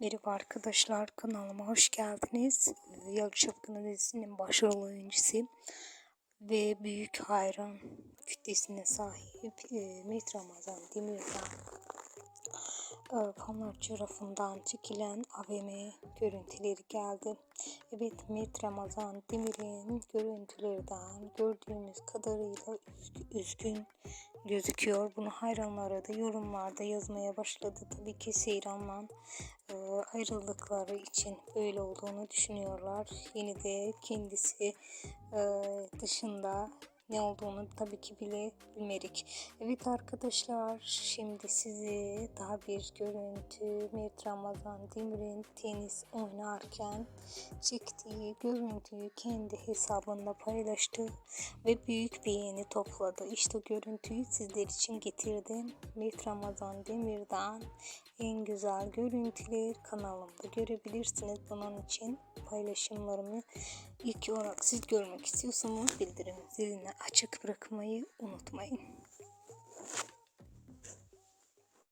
Merhaba arkadaşlar kanalıma hoş geldiniz. Yalı Çapkını dizisinin başrol oyuncusuyum. Ve büyük hayran kütlesine sahip e, Met Ramazan Demir'den e, fanlar tarafından çekilen AVM görüntüleri geldi. Evet Met Ramazan Demir'in görüntülerden gördüğümüz kadarıyla üzgün, üzgün gözüküyor. Bunu hayranları da yorumlarda yazmaya başladı. Tabii ki Seyran'la e, ayrıldıkları için böyle olduğunu düşünüyorlar. Yine de kendisi e, dışında ne olduğunu tabii ki bile bilmedik. Evet arkadaşlar şimdi size daha bir görüntü Mert Ramazan Demir'in tenis oynarken çektiği görüntüyü kendi hesabında paylaştı ve büyük beğeni topladı. İşte görüntüyü sizler için getirdim. Mert Ramazan Demir'den en güzel görüntüler kanalımda görebilirsiniz. Bunun için paylaşımlarımı ilk olarak siz görmek istiyorsanız bildirim zilini açık bırakmayı unutmayın.